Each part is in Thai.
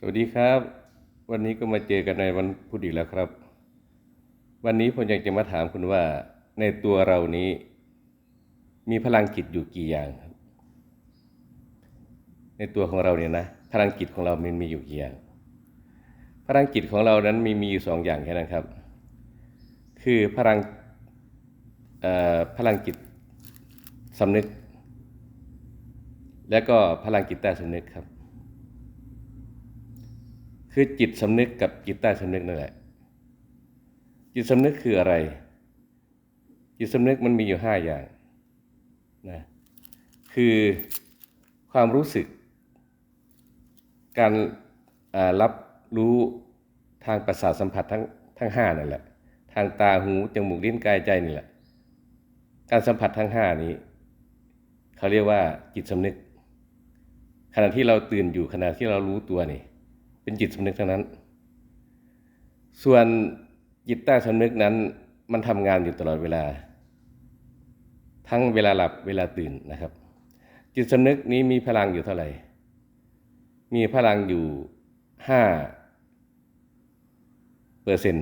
สวัสดีครับ วันนี้ก็มาเจอกันในวันพุธอีกแล้วครับ วันนี้ผมอยากจะมาถามคุณว่า ในตัวเรานี้ มีพลังจิตอยู่กี่อย่างครับ ในตัวของเราเนี่ยนะ พลังจิตของเรามันมีอยู่กี่อย่าง พลังจิตของเรานั้นมีมีอยู่สองอย่างแค่นั้นครับ คือพลังพลังจิตสำนึก และก็พลังจิตใต้สำนึกครับ คือจิตสำนึกกับจิตใต้สำนึกนั่นแหละ จิตสำนึกคืออะไร จิตสำนึกมันมีอยู่ห้าอย่างนะคือความรู้สึก การรับรู้ทางประสาทสัมผัสทั้งทั้งห้านั่นแหละ ทางตาหูจมูกลิ้นกายใจนี่แหละ การสัมผัสทั้งห้านี้เขาเรียกว่าจิตสำนึก ขณะที่เราตื่นอยู่ขณะที่เรารู้ตัวนี่ เป็นจิตสำนึกทั้งนั้น ส่วนจิตใต้สำนึกนั้น มันทำงานอยู่ตลอดเวลา ทั้งเวลาหลับเวลาตื่นนะครับ จิตสำนึกนี้มีพลังอยู่เท่าไหร่ มีพลังอยู่ห้าเปอร์เซ็น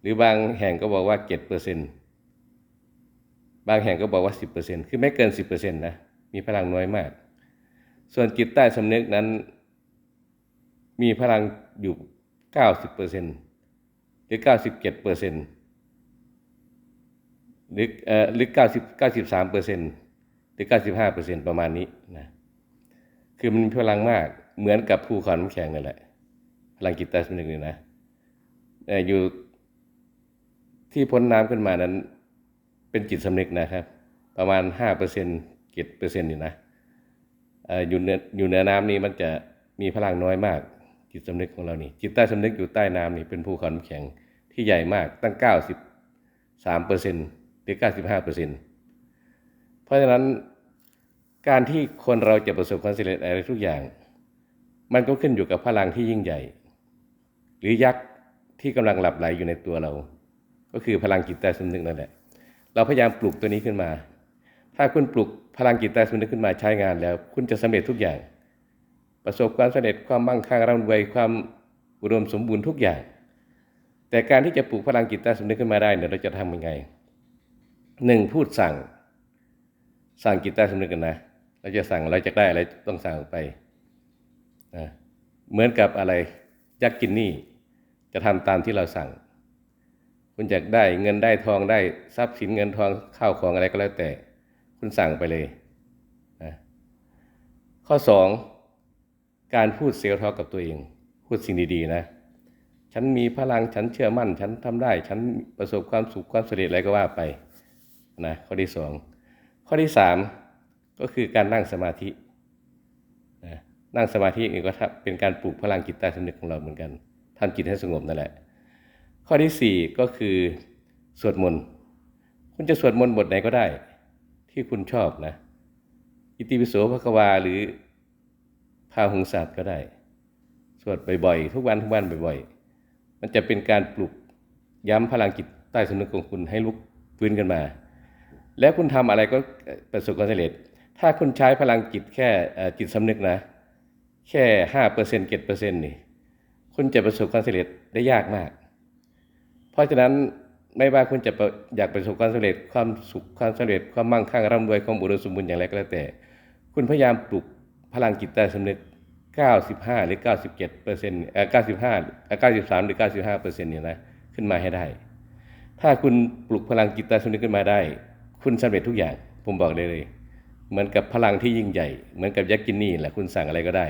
หรือบางแห่งก็บอกว่าเจ็ดเปอร์เซ็นบางแห่งก็บอกว่าสิบเปอร์เซ็นคือไม่เกินสิบเปอร์เซ็นนะ มีพลังน้อยมาก ส่วนจิตใต้สำนึกนั้น มีพลังอยู่ 90เปอร์เซ็นหรือ 97เปอร์เซ็นหรือเอ่อหรือ 90 93เปอร์เซ็นหรือ 95เปอร์เซ็นประมาณนี้นะคือมันมีพลังมากเหมือนกับภูเขาน้ำแข็งนั่นแหละพลังจิตใต้สำนึกนี่นะเอ่อยู่ที่พ้นน้ำขึ้นมานั้น เป็นจิตสำนึกนะครับ ประมาณ5เปอร์เซ็นต์7เปอร์เซ็นต์อยู่นะเอออยู่เนื้ออยู่เหนือน้ำนี้มันจะมีพลังน้อยมาก จิตสำนึกของเรานี่ จิตใต้สำนึกอยู่ใต้น้ำนี่เป็นภูเขาน้ำแข็งที่ใหญ่มากตั้ง 93เปอร์เซ็นต์หรือ95เปอร์เซ็นต์เพราะฉะนั้นการที่คนเราจะประสบความสำเร็จอะไรทุกอย่าง มันก็ขึ้นอยู่กับพลังที่ยิ่งใหญ่ หรือยักษ์ที่กำลังหลับไหลอยู่ในตัวเรา ก็คือพลังจิตใต้สำนึกนั่นแหละ เราพยายามปลุกตัวนี้ขึ้นมา ถ้าคุณปลุกพลังจิตใต้สำนึกขึ้นมาใช้งานแล้ว คุณจะสำเร็จทุกอย่าง ประสบความสำเร็จความมั่งคั่งร่ำรวยความอุดมสมบูรณ์ทุกอย่าง แต่การที่จะปลูกพลังจิตใต้สำนึกขึ้นมาได้เนี่ยเราจะทำยังไงหนึ่งพูดสั่ง สั่งจิตใต้สำนึกกันนะ เราจะสั่งเราจะได้อะไรต้องสั่งออกไปนะเหมือนกับอะไรยักษ์กินนี้จะทำตามที่เราสั่ง คุณอยากได้เงินได้ทองได้ทรัพย์สินเงินทองข้าวของอะไรก็แล้วแต่ คุณสั่งไปเลยนะข้อสอง การพูดเซลล์ทอกับตัวเอง พูดสิ่งดีๆนะ ฉันมีพลังฉันเชื่อมั่น ฉันทำได้ ฉันประสบความสุขความสำเร็จอะไรก็ว่าไปนะข้อที่สองข้อที่สามก็คือการนั่งสมาธินะนั่งสมาธินี่ก็เป็นการปลูกพลังจิตใต้สำนึกของเราเหมือนกันทำจิตให้สงบนั่นแหละ ข้อที่สี่ก็คือสวดมนต์คุณจะสวดมนต์บทไหนก็ได้ ที่คุณชอบนะ อิติปิโสภควาหรือ พาวหงสัตว์ก็ได้ สวดบ่อยๆ ทุกวันทุกวันบ่อยๆ มันจะเป็นการปลุกย้ำพลังจิตใต้สำนึกของคุณให้ลุกฟื้นกันมา แล้วคุณทำอะไรก็ประสบความสำเร็จ ถ้าคุณใช้พลังจิตแค่จิตสำนึกนะ แค่ห้าเปอร์เซ็นต์เจ็ดเปอร์เซ็นต์นี่ คุณจะประสบความสำเร็จได้ยากมาก เพราะฉะนั้นไม่ว่าคุณจะอยากประสบความสำเร็จความสุขความสำเร็จความมั่งคั่งร่ำรวยความอุดมสมบูรณ์อย่างไรก็แล้วแต่ คุณพยายามปลุก พลังจิตใต้สำนึก 95 หรือ 97เปอร์เซ็นต์เอ่อ95 93 หรือ 95เปอร์เซ็นต์เนี่ยนะขึ้นมาให้ได้ ถ้าคุณปลุกพลังจิตใต้สำนึกขึ้นมาได้ คุณสำเร็จทุกอย่างผมบอกเลยเลย เหมือนกับพลังที่ยิ่งใหญ่ เหมือนกับยักษ์กินนี่แหละคุณสั่งอะไรก็ได้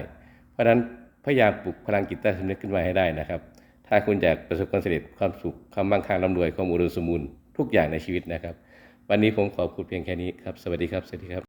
เพราะฉะนั้นพยายามปลุกพลังจิตใต้สำนึกขึ้นมาให้ได้นะครับ ถ้าคุณอยากประสบความสำเร็จความสุขความมั่งคั่งร่ำรวยความอุดมสมบูรณ์ทุกอย่างในชีวิตนะครับ วันนี้ผมขอบคุณเพียงแค่นี้ครับ สวัสดีครับ สวัสดีครับ